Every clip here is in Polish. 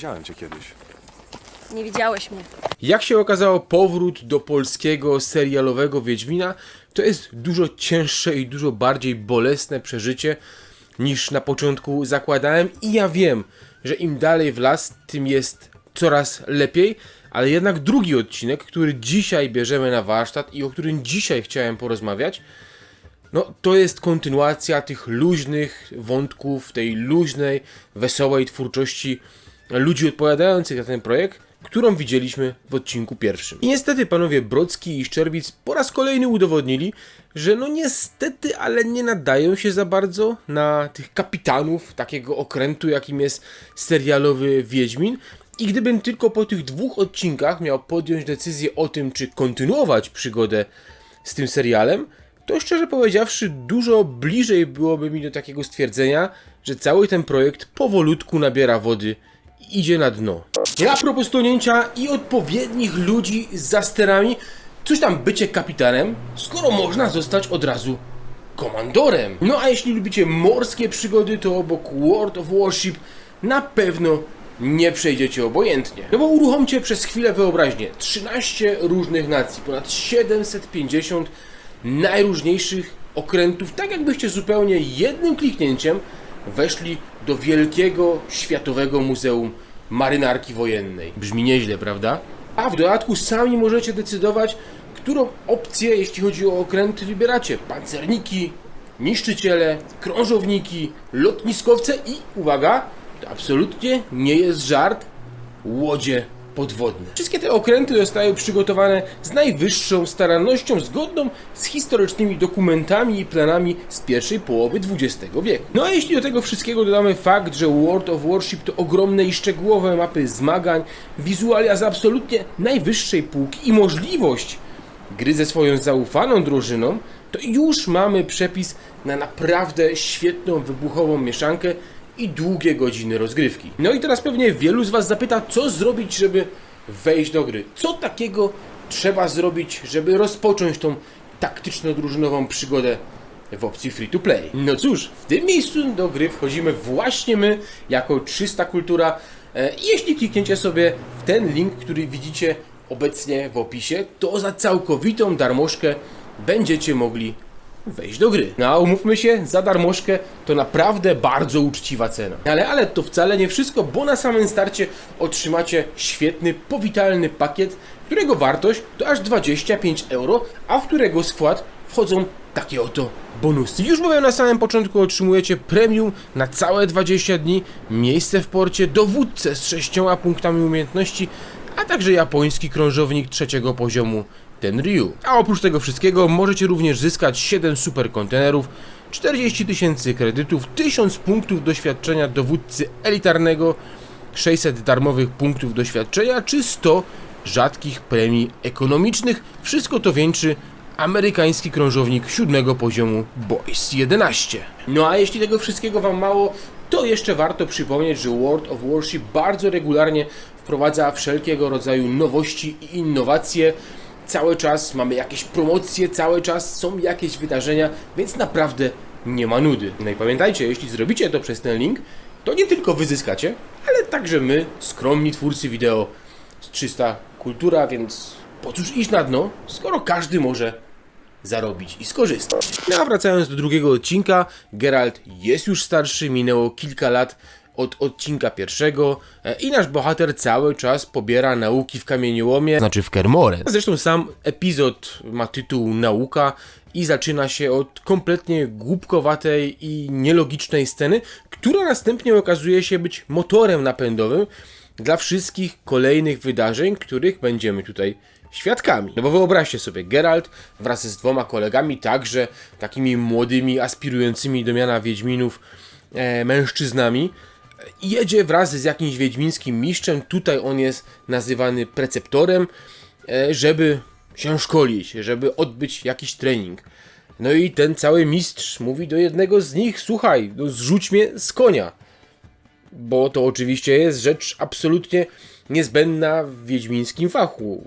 Widziałem cię kiedyś. Nie widziałeś mnie. Jak się okazało, powrót do polskiego serialowego Wiedźmina to jest dużo cięższe i dużo bardziej bolesne przeżycie niż na początku zakładałem i ja wiem, że im dalej w las, tym jest coraz lepiej, ale jednak drugi odcinek, który dzisiaj bierzemy na warsztat i o którym dzisiaj chciałem porozmawiać, no to jest kontynuacja tych luźnych wątków, tej luźnej, wesołej twórczości ludzi odpowiadających za ten projekt, którą widzieliśmy w odcinku pierwszym. I niestety panowie Brocki i Szczerbic po raz kolejny udowodnili, że no niestety, ale nie nadają się za bardzo na tych kapitanów takiego okrętu, jakim jest serialowy Wiedźmin. I gdybym tylko po tych dwóch odcinkach miał podjąć decyzję o tym, czy kontynuować przygodę z tym serialem, to szczerze powiedziawszy, dużo bliżej byłoby mi do takiego stwierdzenia, że cały ten projekt powolutku nabiera wody idzie na dno. A propos tonięcia i odpowiednich ludzi za sterami, coś tam bycie kapitanem, skoro można zostać od razu komandorem. No a jeśli lubicie morskie przygody, to obok World of Warship na pewno nie przejdziecie obojętnie. No bo uruchomcie przez chwilę wyobraźnię. 13 różnych nacji, ponad 750 najróżniejszych okrętów, tak jakbyście zupełnie jednym kliknięciem weszli do wielkiego światowego muzeum marynarki wojennej. Brzmi nieźle, prawda? A w dodatku sami możecie decydować, którą opcję, jeśli chodzi o okręty, wybieracie. Pancerniki, niszczyciele, krążowniki, lotniskowce i, uwaga, to absolutnie nie jest żart, łodzie Wszystkie te okręty zostały przygotowane z najwyższą starannością, zgodną z historycznymi dokumentami i planami z pierwszej połowy XX wieku. No a jeśli do tego wszystkiego dodamy fakt, że World of Warship to ogromne i szczegółowe mapy zmagań, wizualia z absolutnie najwyższej półki i możliwość gry ze swoją zaufaną drużyną, to już mamy przepis na naprawdę świetną, wybuchową mieszankę i długie godziny rozgrywki. No i teraz pewnie wielu z Was zapyta, co zrobić, żeby wejść do gry. Co takiego trzeba zrobić, żeby rozpocząć tą taktyczno-drużynową przygodę w opcji free to play. No cóż, w tym miejscu do gry wchodzimy właśnie my, jako 300 Kultura. E, jeśli klikniecie sobie w ten link, który widzicie obecnie w opisie, to za całkowitą darmożkę będziecie mogli wejść do gry. No a umówmy się, za darmożkę to naprawdę bardzo uczciwa cena. Ale, ale to wcale nie wszystko, bo na samym starcie otrzymacie świetny, powitalny pakiet, którego wartość to aż 25 euro, a w którego skład wchodzą takie oto bonusy. Już mówię na samym początku otrzymujecie premium na całe 20 dni, miejsce w porcie, dowódcę z sześcioma punktami umiejętności, a także japoński krążownik trzeciego poziomu ten Ryu. A oprócz tego wszystkiego możecie również zyskać 7 super kontenerów, 40 tysięcy kredytów, 1000 punktów doświadczenia dowódcy elitarnego, 600 darmowych punktów doświadczenia czy 100 rzadkich premii ekonomicznych. Wszystko to wieńczy amerykański krążownik siódmego poziomu Boys 11. No a jeśli tego wszystkiego Wam mało, to jeszcze warto przypomnieć, że World of Warship bardzo regularnie wprowadza wszelkiego rodzaju nowości i innowacje. Cały czas mamy jakieś promocje, cały czas są jakieś wydarzenia, więc naprawdę nie ma nudy. No i pamiętajcie, jeśli zrobicie to przez ten link, to nie tylko wy zyskacie, ale także my, skromni twórcy wideo z 300 Kultura, więc po cóż iść na dno, skoro każdy może zarobić i skorzystać. No a wracając do drugiego odcinka, Geralt jest już starszy, minęło kilka lat od odcinka pierwszego e, i nasz bohater cały czas pobiera nauki w kamieniołomie, znaczy w Kermore. Zresztą sam epizod ma tytuł Nauka i zaczyna się od kompletnie głupkowatej i nielogicznej sceny, która następnie okazuje się być motorem napędowym dla wszystkich kolejnych wydarzeń, których będziemy tutaj świadkami. No bo wyobraźcie sobie, Geralt wraz z dwoma kolegami, także takimi młodymi, aspirującymi do miana Wiedźminów e, mężczyznami, jedzie wraz z jakimś wiedźmińskim mistrzem, tutaj on jest nazywany preceptorem, e, żeby się szkolić, żeby odbyć jakiś trening. No i ten cały mistrz mówi do jednego z nich, słuchaj, no zrzuć mnie z konia bo to oczywiście jest rzecz absolutnie niezbędna w wiedźmińskim fachu,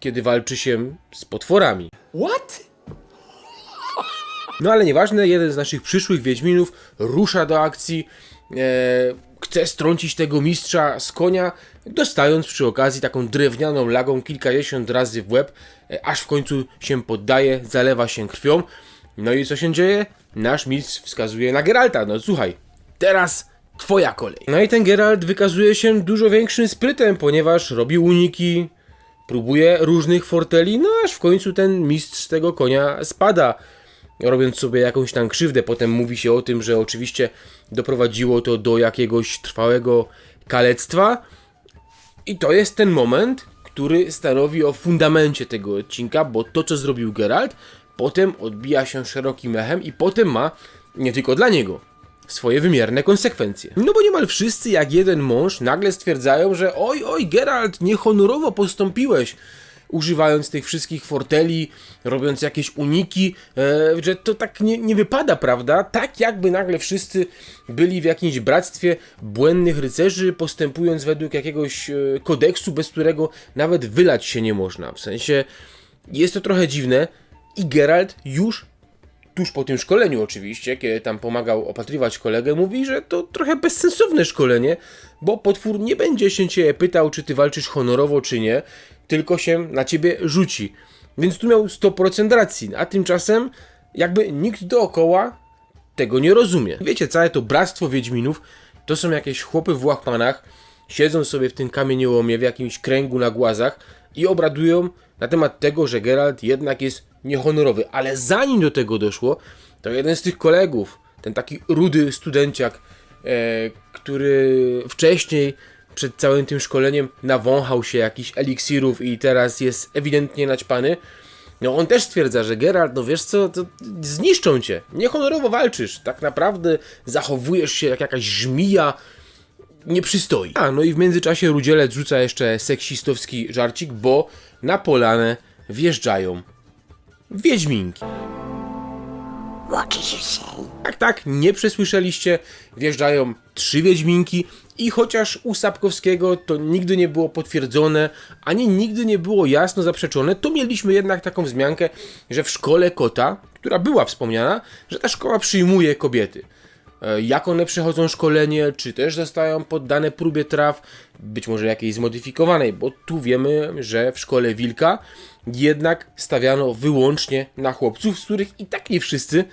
kiedy walczy się z potworami. What? No ale nieważne, jeden z naszych przyszłych wiedźminów rusza do akcji, e, chce strącić tego mistrza z konia, dostając przy okazji taką drewnianą lagą kilkadziesiąt razy w łeb, e, aż w końcu się poddaje, zalewa się krwią. No i co się dzieje? Nasz mistrz wskazuje na Geralta. No słuchaj, teraz twoja kolej. No i ten Geralt wykazuje się dużo większym sprytem, ponieważ robi uniki, próbuje różnych forteli, no aż w końcu ten mistrz tego konia spada, robiąc sobie jakąś tam krzywdę. Potem mówi się o tym, że oczywiście doprowadziło to do jakiegoś trwałego kalectwa. I to jest ten moment, który stanowi o fundamencie tego odcinka, bo to, co zrobił Geralt, potem odbija się szerokim echem i potem ma, nie tylko dla niego, swoje wymierne konsekwencje. No bo niemal wszyscy, jak jeden mąż, nagle stwierdzają, że oj, oj, Geralt, niehonorowo postąpiłeś, używając tych wszystkich forteli, robiąc jakieś uniki, e, że to tak nie, nie wypada, prawda? Tak jakby nagle wszyscy byli w jakimś bractwie błędnych rycerzy, postępując według jakiegoś e, kodeksu, bez którego nawet wylać się nie można. W sensie jest to trochę dziwne i Geralt już tuż po tym szkoleniu oczywiście, kiedy tam pomagał opatrywać kolegę, mówi, że to trochę bezsensowne szkolenie, bo potwór nie będzie się cię pytał, czy ty walczysz honorowo, czy nie, tylko się na ciebie rzuci. Więc tu miał 100% racji, a tymczasem jakby nikt dookoła tego nie rozumie. Wiecie, całe to bractwo Wiedźminów to są jakieś chłopy w łachmanach, siedzą sobie w tym kamieniołomie, w jakimś kręgu na głazach i obradują na temat tego, że Geralt jednak jest niehonorowy. Ale zanim do tego doszło, to jeden z tych kolegów, ten taki rudy studenciak, e, który wcześniej przed całym tym szkoleniem nawąchał się jakichś eliksirów i teraz jest ewidentnie naćpany, no on też stwierdza, że Geralt, no wiesz co, to zniszczą cię, niehonorowo walczysz, tak naprawdę zachowujesz się jak jakaś żmija, nie przystoi. A, no i w międzyczasie Rudzielec rzuca jeszcze seksistowski żarcik, bo na polanę wjeżdżają Wiedźminki. Tak, tak, nie przesłyszeliście, wjeżdżają trzy Wiedźminki i chociaż u Sapkowskiego to nigdy nie było potwierdzone, ani nigdy nie było jasno zaprzeczone, to mieliśmy jednak taką wzmiankę, że w szkole kota, która była wspomniana, że ta szkoła przyjmuje kobiety. E, Jak one przechodzą szkolenie, czy też zostają poddane próbie traw, być może jakiejś zmodyfikowanej, bo tu wiemy, że w szkole Wilka jednak stawiano wyłącznie na chłopców, z których i tak nie wszyscy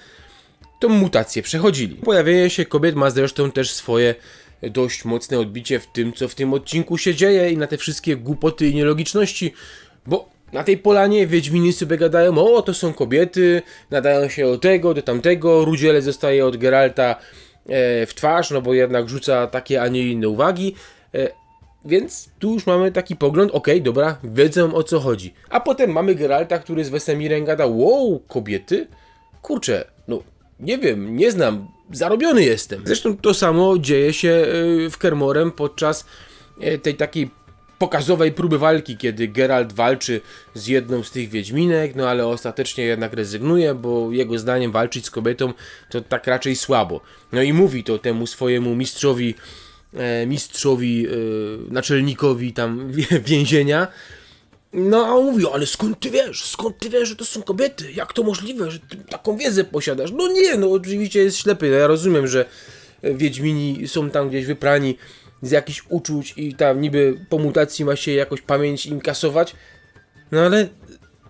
tą mutację przechodzili. Pojawienie się kobiet ma zresztą też swoje dość mocne odbicie w tym, co w tym odcinku się dzieje i na te wszystkie głupoty i nielogiczności, bo na tej polanie Wiedźminy sobie gadają, o to są kobiety, nadają się do tego, do tamtego, Rudziele zostaje od Geralta e, w twarz, no bo jednak rzuca takie, a nie inne uwagi, e, więc tu już mamy taki pogląd, okej, dobra, wiedzą o co chodzi. A potem mamy Geralta, który z Wesemirem gada, wow, kobiety? Kurczę, no nie wiem, nie znam, zarobiony jestem. Zresztą to samo dzieje się e, w Kermorem podczas tej takiej pokazowej próby walki, kiedy Geralt walczy z jedną z tych Wiedźminek, no ale ostatecznie jednak rezygnuje, bo jego zdaniem walczyć z kobietą to tak raczej słabo. No i mówi to temu swojemu mistrzowi, e, mistrzowi, e, naczelnikowi tam więzienia, no a on mówi, ale skąd ty wiesz? Skąd ty wiesz, że to są kobiety? Jak to możliwe, że ty taką wiedzę posiadasz? No nie, no oczywiście jest ślepy. Ja rozumiem, że Wiedźmini są tam gdzieś wyprani z jakichś uczuć i tam niby po mutacji ma się jakoś pamięć im kasować. No ale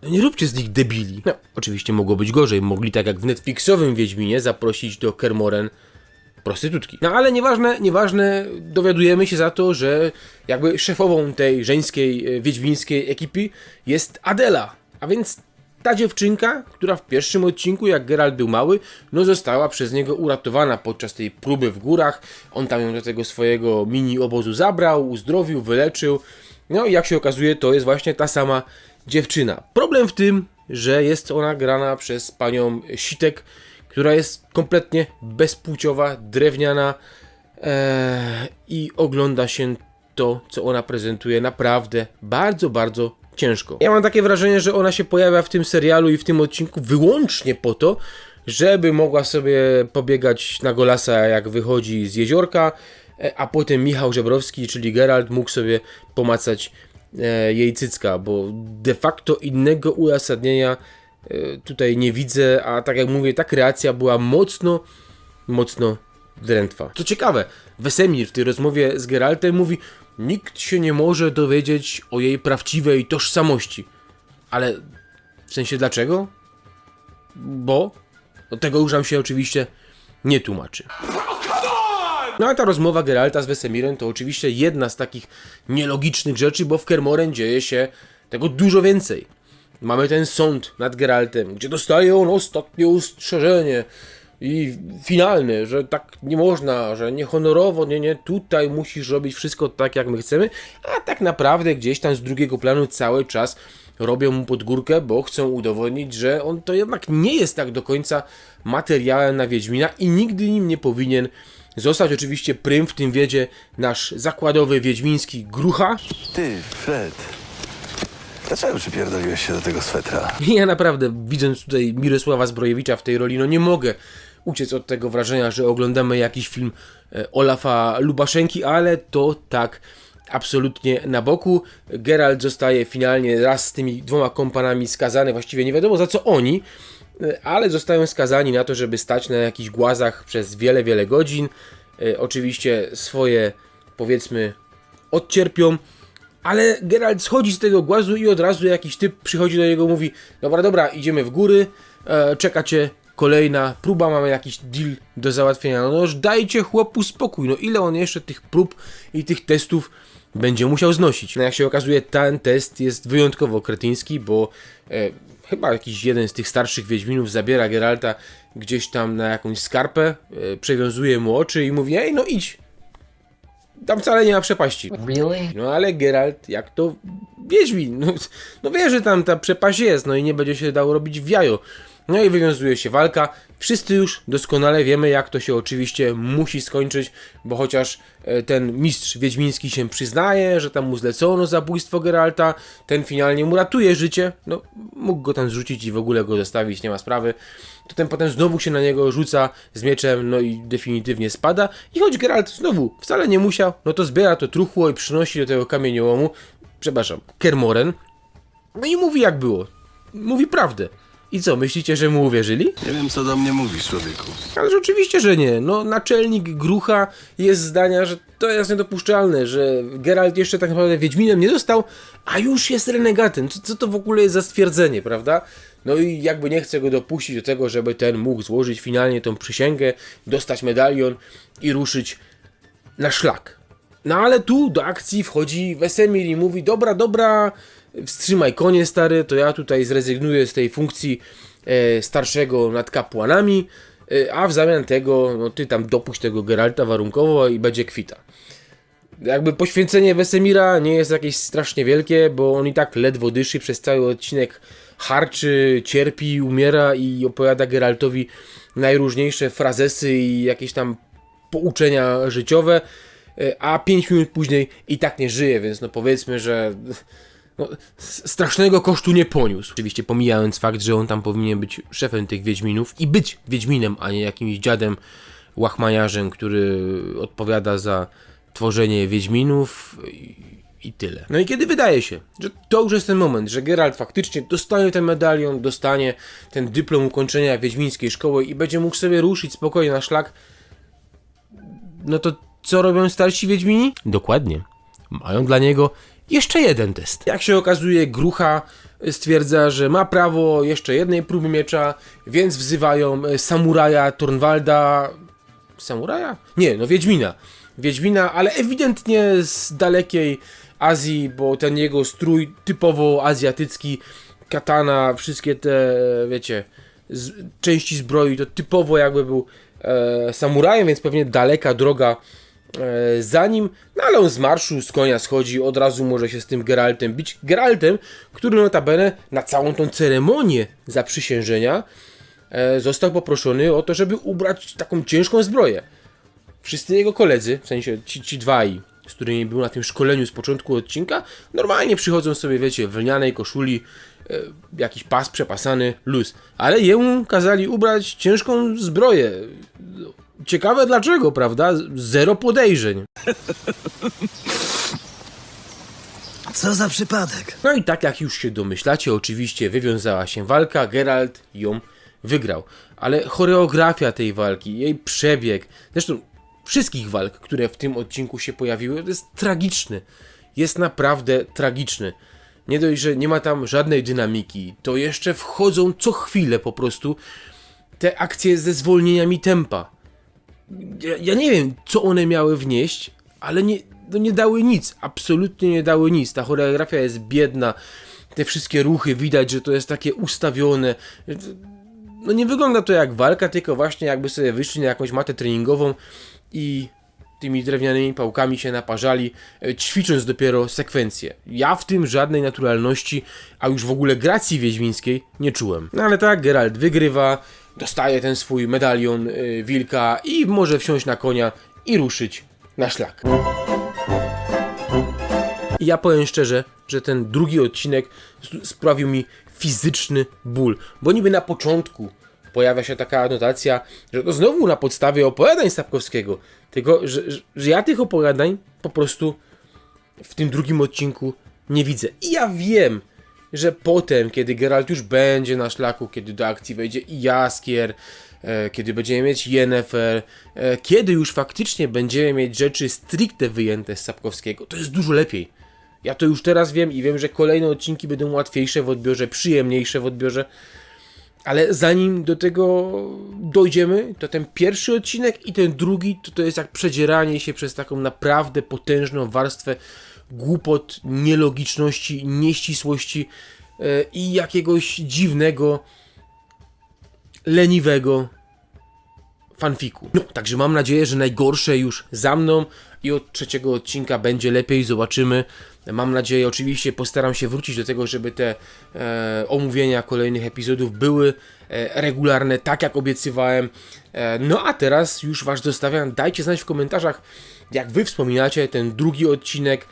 nie róbcie z nich debili. No, oczywiście mogło być gorzej. Mogli tak jak w Netflixowym Wiedźminie zaprosić do Kermoren prostytutki. No ale nieważne, nieważne, dowiadujemy się za to, że jakby szefową tej żeńskiej, e, wiedźmińskiej ekipy jest Adela. A więc ta dziewczynka, która w pierwszym odcinku, jak Geralt był mały, no została przez niego uratowana podczas tej próby w górach. On tam ją do tego swojego mini obozu zabrał, uzdrowił, wyleczył. No i jak się okazuje, to jest właśnie ta sama dziewczyna. Problem w tym, że jest ona grana przez panią Sitek, która jest kompletnie bezpłciowa, drewniana eee, i ogląda się to, co ona prezentuje naprawdę bardzo, bardzo ciężko. Ja mam takie wrażenie, że ona się pojawia w tym serialu i w tym odcinku wyłącznie po to, żeby mogła sobie pobiegać na golasa jak wychodzi z jeziorka, e, a potem Michał Żebrowski, czyli Geralt, mógł sobie pomacać e, jej cycka, bo de facto innego uzasadnienia e, tutaj nie widzę, a tak jak mówię, ta kreacja była mocno, mocno drętwa. Co ciekawe, Wesemir w tej rozmowie z Geraltem mówi, nikt się nie może dowiedzieć o jej prawdziwej tożsamości. Ale w sensie dlaczego? Bo? No tego już nam się oczywiście nie tłumaczy. No a ta rozmowa Geralta z Wesemirem to oczywiście jedna z takich nielogicznych rzeczy, bo w Kermoren dzieje się tego dużo więcej. Mamy ten sąd nad Geraltem, gdzie dostaje on ostatnie ostrzeżenie i finalne, że tak nie można, że niehonorowo, nie, nie, tutaj musisz robić wszystko tak, jak my chcemy, a tak naprawdę gdzieś tam z drugiego planu cały czas robią mu pod górkę, bo chcą udowodnić, że on to jednak nie jest tak do końca materiałem na Wiedźmina i nigdy nim nie powinien zostać. Oczywiście prym w tym wiedzie nasz zakładowy wiedźmiński Grucha. Ty, Fred. Dlaczego przypierdoliłeś się do tego swetra? Ja naprawdę, widząc tutaj Mirosława Zbrojewicza w tej roli, no nie mogę uciec od tego wrażenia, że oglądamy jakiś film e, Olafa Lubaszenki, ale to tak absolutnie na boku. Geralt zostaje finalnie raz z tymi dwoma kompanami skazany, właściwie nie wiadomo za co oni, e, ale zostają skazani na to, żeby stać na jakichś głazach przez wiele, wiele godzin. E, Oczywiście swoje, powiedzmy, odcierpią, ale Geralt schodzi z tego głazu i od razu jakiś typ przychodzi do niego mówi Dobra, dobra, idziemy w góry, e, czeka cię kolejna próba, mamy jakiś deal do załatwienia. No już dajcie chłopu spokój, no ile on jeszcze tych prób i tych testów będzie musiał znosić. No jak się okazuje, ten test jest wyjątkowo kretyński, bo e, chyba jakiś jeden z tych starszych Wiedźminów zabiera Geralta gdzieś tam na jakąś skarpę, e, przewiązuje mu oczy i mówi ej no idź, tam wcale nie ma przepaści. Really? No ale Geralt, jak to Wiedźmin, no, no wie, że tam ta przepaść jest, no i nie będzie się dało robić w jajo. No i wywiązuje się walka. Wszyscy już doskonale wiemy, jak to się oczywiście musi skończyć, bo chociaż e, ten mistrz wiedźmiński się przyznaje, że tam mu zlecono zabójstwo Geralta, ten finalnie mu ratuje życie, no mógł go tam zrzucić i w ogóle go zostawić, nie ma sprawy. To ten potem znowu się na niego rzuca z mieczem, no i definitywnie spada. I choć Geralt znowu wcale nie musiał, no to zbiera to truchło i przynosi do tego kamieniołomu, przepraszam, Kermoren, no i mówi jak było. Mówi prawdę. I co, myślicie, że mu uwierzyli? Nie wiem, co do mnie mówisz, człowieku. Ależ oczywiście, że nie. No, naczelnik Grucha jest zdania, że to jest niedopuszczalne, że Geralt jeszcze tak naprawdę Wiedźminem nie został, a już jest renegatem. Co, co to w ogóle jest za stwierdzenie, prawda? No i jakby nie chce go dopuścić do tego, żeby ten mógł złożyć finalnie tą przysięgę, dostać medalion i ruszyć na szlak. No ale tu do akcji wchodzi Wesemir i mówi, dobra, dobra, wstrzymaj konie stary, to ja tutaj zrezygnuję z tej funkcji e, starszego nad kapłanami, e, a w zamian tego, no ty tam dopuść tego Geralta warunkowo i będzie kwita. Jakby poświęcenie Wesemira nie jest jakieś strasznie wielkie, bo on i tak ledwo dyszy przez cały odcinek harczy, cierpi, umiera i opowiada Geraltowi najróżniejsze frazesy i jakieś tam pouczenia życiowe, e, a 5 minut później i tak nie żyje, więc no powiedzmy, że no, strasznego kosztu nie poniósł. Oczywiście pomijając fakt, że on tam powinien być szefem tych Wiedźminów i być Wiedźminem, a nie jakimś dziadem łachmaniarzem, który odpowiada za tworzenie Wiedźminów i, i tyle. No i kiedy wydaje się, że to już jest ten moment, że Geralt faktycznie dostanie ten medalion, dostanie ten dyplom ukończenia Wiedźmińskiej szkoły i będzie mógł sobie ruszyć spokojnie na szlak, no to co robią starsi Wiedźmini? Dokładnie. Mają dla niego jeszcze jeden test. Jak się okazuje, Grucha stwierdza, że ma prawo jeszcze jednej próby miecza, więc wzywają e, samuraja Tornwalda. Samuraja? Nie, no Wiedźmina. Wiedźmina, ale ewidentnie z dalekiej Azji, bo ten jego strój typowo azjatycki, katana, wszystkie te, wiecie, z, części zbroi, to typowo jakby był e, samurajem, więc pewnie daleka droga e, za nim, no ale on z marszu, z konia schodzi, od razu może się z tym Geraltem bić. Geraltem, który notabene na całą tą ceremonię zaprzysiężenia e, został poproszony o to, żeby ubrać taką ciężką zbroję. Wszyscy jego koledzy, w sensie ci, ci dwaj, z którymi był na tym szkoleniu z początku odcinka, normalnie przychodzą sobie, wiecie, w lnianej koszuli, e, jakiś pas przepasany, luz. Ale jemu kazali ubrać ciężką zbroję. Ciekawe dlaczego, prawda? Zero podejrzeń. Co za przypadek? No i tak jak już się domyślacie, oczywiście wywiązała się walka, Geralt ją wygrał. ale choreografia tej walki, jej przebieg, zresztą wszystkich walk, które w tym odcinku się pojawiły, jest tragiczny. Jest naprawdę tragiczny. Nie dość, że nie ma tam żadnej dynamiki, to jeszcze wchodzą co chwilę po prostu te akcje ze zwolnieniami tempa. Ja, ja nie wiem, co one miały wnieść, ale nie, no nie dały nic. Absolutnie nie dały nic. Ta choreografia jest biedna. Te wszystkie ruchy widać, że to jest takie ustawione. No nie wygląda to jak walka, tylko właśnie jakby sobie wyszli na jakąś matę treningową i tymi drewnianymi pałkami się naparzali, e, ćwicząc dopiero sekwencję. Ja w tym żadnej naturalności, a już w ogóle gracji wiedźmińskiej nie czułem. No ale tak, Geralt wygrywa, dostaje ten swój medalion y, wilka i może wsiąść na konia i ruszyć na szlak. I ja powiem szczerze, że ten drugi odcinek sprawił mi fizyczny ból, bo niby na początku pojawia się taka anotacja, że to znowu na podstawie opowiadań Sapkowskiego, tylko że, że ja tych opowiadań po prostu w tym drugim odcinku nie widzę. I ja wiem, że potem, kiedy Geralt już będzie na szlaku, kiedy do akcji wejdzie i Jaskier, e, kiedy będziemy mieć Yennefer, e, kiedy już faktycznie będziemy mieć rzeczy stricte wyjęte z Sapkowskiego, to jest dużo lepiej. Ja to już teraz wiem i wiem, że kolejne odcinki będą łatwiejsze w odbiorze, przyjemniejsze w odbiorze. Ale zanim do tego dojdziemy, to ten pierwszy odcinek i ten drugi to, to jest jak przedzieranie się przez taką naprawdę potężną warstwę głupot, nielogiczności, nieścisłości e, i jakiegoś dziwnego, leniwego fanfiku. No, także mam nadzieję, że najgorsze już za mną i od trzeciego odcinka będzie lepiej, zobaczymy. Mam nadzieję, oczywiście postaram się wrócić do tego, żeby te e, omówienia kolejnych epizodów były e, regularne, tak jak obiecywałem. E, no a teraz już Was zostawiam. Dajcie znać w komentarzach, jak Wy wspominacie ten drugi odcinek,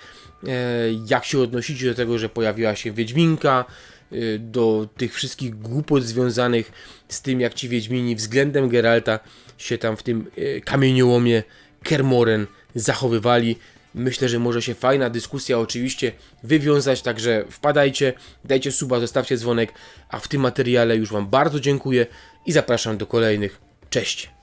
jak się odnosicie do tego, że pojawiła się Wiedźminka, y, do tych wszystkich głupot związanych z tym, jak ci Wiedźmini względem Geralta się tam w tym y, kamieniołomie Kermoren zachowywali. Myślę, że może się fajna dyskusja oczywiście wywiązać, także wpadajcie, dajcie suba, zostawcie dzwonek, a w tym materiale już Wam bardzo dziękuję i zapraszam do kolejnych. Cześć!